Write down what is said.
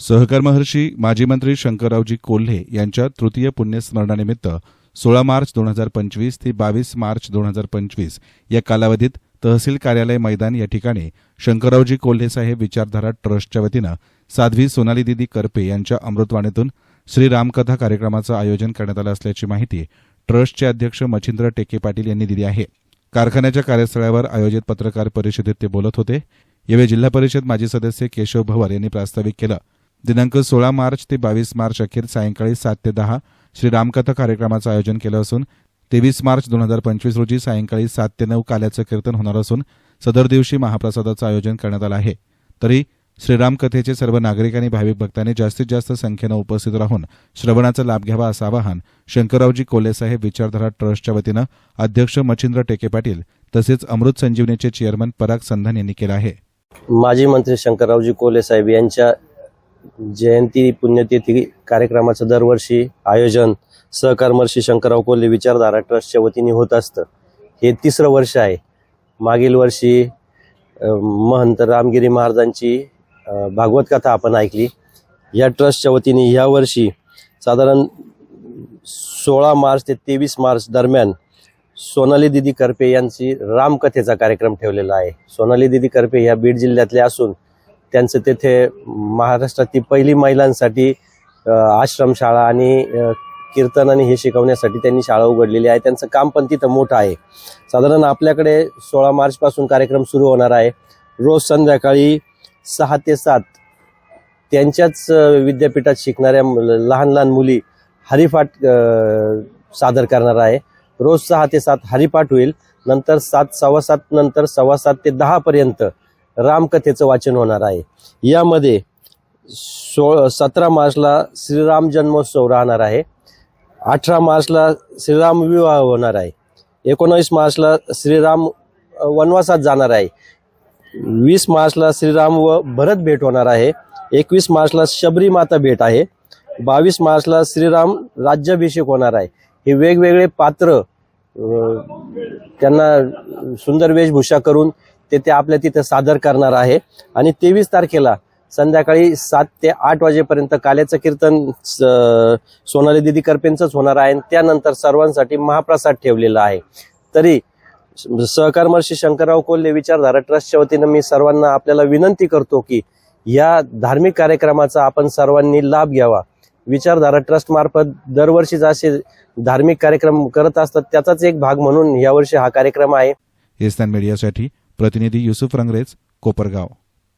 सहकर्महर्षी माजी मंत्री शंकररावजी कोल्हे यांच्या तृतीय पुण्यस्मरणानिमित्त सोळा मार्च दोन हजार पंचवीस ते बावीस मार्च दोन हजार पंचवीस या कालावधीत तहसील कार्यालय मैदान या ठिकाणी शंकररावजी कोल्हे साहेब विचारधारा ट्रस्टच्या वतीनं साध्वी सोनाली दिदी करपे यांच्या अमृतवाणीतून श्रीरामकथा कार्यक्रमाचं आयोजन करण्यात आलं असल्याची माहिती ट्रस्टचे अध्यक्ष मच्छिंद्र टेके पाटील यांनी दिली आहे. कारखान्याच्या कार्यस्थळावर आयोजित पत्रकार परिषदेत ते बोलत होते. यावेळी जिल्हा परिषद माजी सदस्य केशव भवर यांनी प्रास्ताविक केलं. दिनांक सोळा मार्च ते बावीस मार्च अखेर सायंकाळी सात ते दहा श्री रामकथा कार्यक्रमाचं आयोजन केलं असून तेवीस मार्च दोन हजार पंचवीस रोजी सायंकाळी सात ते नऊ काल्याचं कीर्तन होणार असून सदर दिवशी महाप्रसादाचं आयोजन करण्यात आलं आहे. तरी श्रीराम कथेचे सर्व नागरिक आणि भाविक भक्तांनी जास्तीत जास्त संख्येनं उपस्थित राहून श्रवणाचा लाभ घ्यावा असं आवाहन शंकररावजी कोलेसाहेब विचारधारा ट्रस्टच्या वतीनं अध्यक्ष मच्छिंद्र टेके पाटील तसेच अमृत संजीवनीचे चेअरमन पराग संधान यांनी केलं आहे. माजी मंत्री शंकररावजी कोलेसाहेब यांच्या जयंती पुण्यतिथी कार्यक्रमाचं दरवर्षी आयोजन सहकारमर्षी शंकरराव कोल्हे विचारधारा ट्रस्टच्या वतीने होत असतं. हे तिसरं वर्ष आहे. मागील वर्षी महंत रामगिरी महाराजांची भागवत कथा आपण ऐकली. या ट्रस्टच्या वतीने ह्या वर्षी साधारण सोळा मार्च ते तेवीस मार्च दरम्यान सोनाली दिदी करपे यांची रामकथेचा कार्यक्रम ठेवलेला आहे. सोनाली दिदी करपे ह्या बीड जिल्ह्यातल्या असून त्यांचं तेथे महाराष्ट्रातील पहिली महिलांसाठी आश्रमशाळा आणि कीर्तन आणि हे शिकवण्यासाठी त्यांनी शाळा उघडलेली आहे. त्यांचं काम पण तिथं मोठं आहे. साधारण आपल्याकडे सोळा मार्चपासून कार्यक्रम सुरू होणार आहे. रोज संध्याकाळी सहा ते सात त्यांच्याच विद्यापीठात शिकणाऱ्या लहान लहान मुली हरिपाठ सादर करणार आहे. रोज सहा ते सात हरिपाठ होईल. नंतर सात सव्वा सात नंतर सव्वा सात ते दहापर्यंत रामकथेचं वाचन होणार आहे. यामध्ये सो सतरा मार्चला श्रीराम जन्मोत्सव राहणार आहे. अठरा मार्चला श्रीराम विवाह होणार आहे. एकोणावीस मार्चला श्रीराम वनवासात जाणार आहे. वीस मार्चला श्रीराम व भरत भेट होणार आहे. एकवीस मार्चला शबरी माता भेट आहे. बावीस मार्चला श्रीराम राज्याभिषेक होणार आहे. हे वेगवेगळे पात्र त्यांना सुंदर वेशभूषा करून ते ते आपल्या तिथे सादर करणार आहे. आणि तेवीस तारखेला संध्याकाळी सात ते आठ वाजेपर्यंत काल्याचं कीर्तन स- सोनाली दिदी करपेंचंच होणार आहे आणि त्यानंतर सर्वांसाठी महाप्रसाद ठेवलेला आहे. तरी सहकारमर्षी शंकरराव कोल्हे विचारधारा ट्रस्टच्या वतीनं मी सर्वांना आपल्याला विनंती करतो की या धार्मिक कार्यक्रमाचा आपण सर्वांनी लाभ घ्यावा. विचारधारा ट्रस्टमार्फत दरवर्षी दरवर्षीच असे धार्मिक कार्यक्रम करत असतात त्याचाच एक भाग म्हणून यावर्षी हा कार्यक्रम आहे. एस्तान मीडियासाठी प्रतिनिधी युसुफ रंगरेज कोपरगाव.